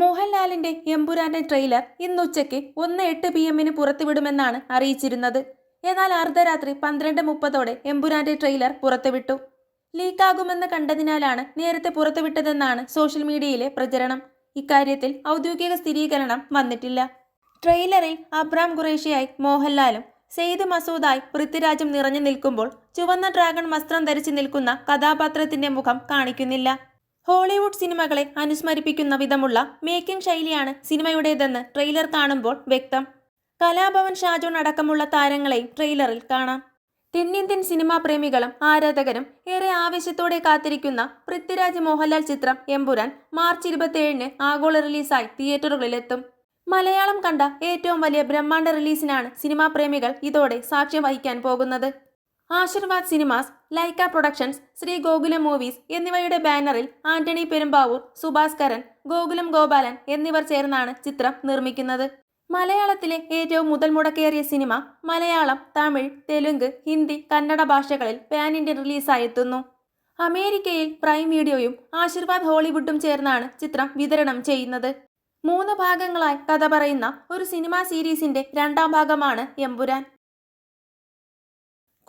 മോഹൻലാലിന്റെ എമ്പുരാന്റെ ട്രെയിലർ ഇന്ന് ഉച്ചയ്ക്ക് ഒന്ന് എട്ട് പി എമ്മിന് പുറത്തുവിടുമെന്നാണ് അറിയിച്ചിരുന്നത്. എന്നാൽ അർദ്ധരാത്രി പന്ത്രണ്ട് മുപ്പതോടെ എമ്പുരാന്റെ ട്രെയിലർ പുറത്തുവിട്ടു. ലീക്കാകുമെന്ന് കണ്ടതിനാലാണ് നേരത്തെ പുറത്തുവിട്ടതെന്നാണ് സോഷ്യൽ മീഡിയയിലെ പ്രചരണം. ഇക്കാര്യത്തിൽ ഔദ്യോഗിക സ്ഥിരീകരണം വന്നിട്ടില്ല. ട്രെയിലറിൽ അബ്രാം ഖുറേഷിയായി മോഹൻലാലും സെയ്ദ് മസൂദായി പൃഥ്വിരാജും നിറഞ്ഞു നിൽക്കുമ്പോൾ ചുവന്ന ഡ്രാഗൺ വസ്ത്രം ധരിച്ചു നിൽക്കുന്ന കഥാപാത്രത്തിന്റെ മുഖം കാണിക്കുന്നില്ല. ഹോളിവുഡ് സിനിമകളെ അനുസ്മരിപ്പിക്കുന്ന വിധമുള്ള മേക്കിംഗ് ശൈലിയാണ് സിനിമയുടേതെന്ന് ട്രെയിലർ കാണുമ്പോൾ വ്യക്തം. കലാഭവൻ ഷാജോൺ അടക്കമുള്ള താരങ്ങളെയും ട്രെയിലറിൽ കാണാം. തെന്നിന്ത്യൻ സിനിമാ പ്രേമികളും ആരാധകരും ഏറെ ആവേശത്തോടെ കാത്തിരിക്കുന്ന പൃഥ്വിരാജ് മോഹൻലാൽ ചിത്രം എമ്പുരാൻ മാർച്ച് ഇരുപത്തിയേഴിന് ആഗോള റിലീസായി തിയേറ്ററുകളിലെത്തും. മലയാളം കണ്ട ഏറ്റവും വലിയ ബ്രഹ്മാണ്ഡ റിലീസിനാണ് സിനിമാ പ്രേമികൾ ഇതോടെ സാക്ഷ്യം വഹിക്കാൻ പോകുന്നത്. Aashirvad cinemas Lyca productions Sree Gokulam movies എന്നിവയുടെ ബാനറിൽ ആന്റണി പെരുമ്പാവൂർ സുഭാസ്കരൻ ഗോകുലം ഗോപാലൻ എന്നിവർ ചേർന്നാണ് ചിത്രം നിർമ്മിക്കുന്നത്. മലയാളത്തിലെ ഏറ്റവും മുതൽ മുടക്കേറിയ സിനിമ മലയാളം തമിഴ് തെലുങ്ക് ഹിന്ദി കന്നഡ ഭാഷകളിൽ പാൻ ഇന്ത്യൻ റിലീസായി എത്തുന്നു അമേരിക്കയിൽ പ്രൈം വീഡിയോയും ആശീർവാദ് ഹോളിവുഡും ചേർന്നാണ് ചിത്രം വിതരണം ചെയ്യുന്നത്. മൂന്ന് ഭാഗങ്ങളായി കഥ പറയുന്ന ഒരു സിനിമാ സീരീസിന്റെ രണ്ടാം ഭാഗമാണ് എമ്പുരാൻ.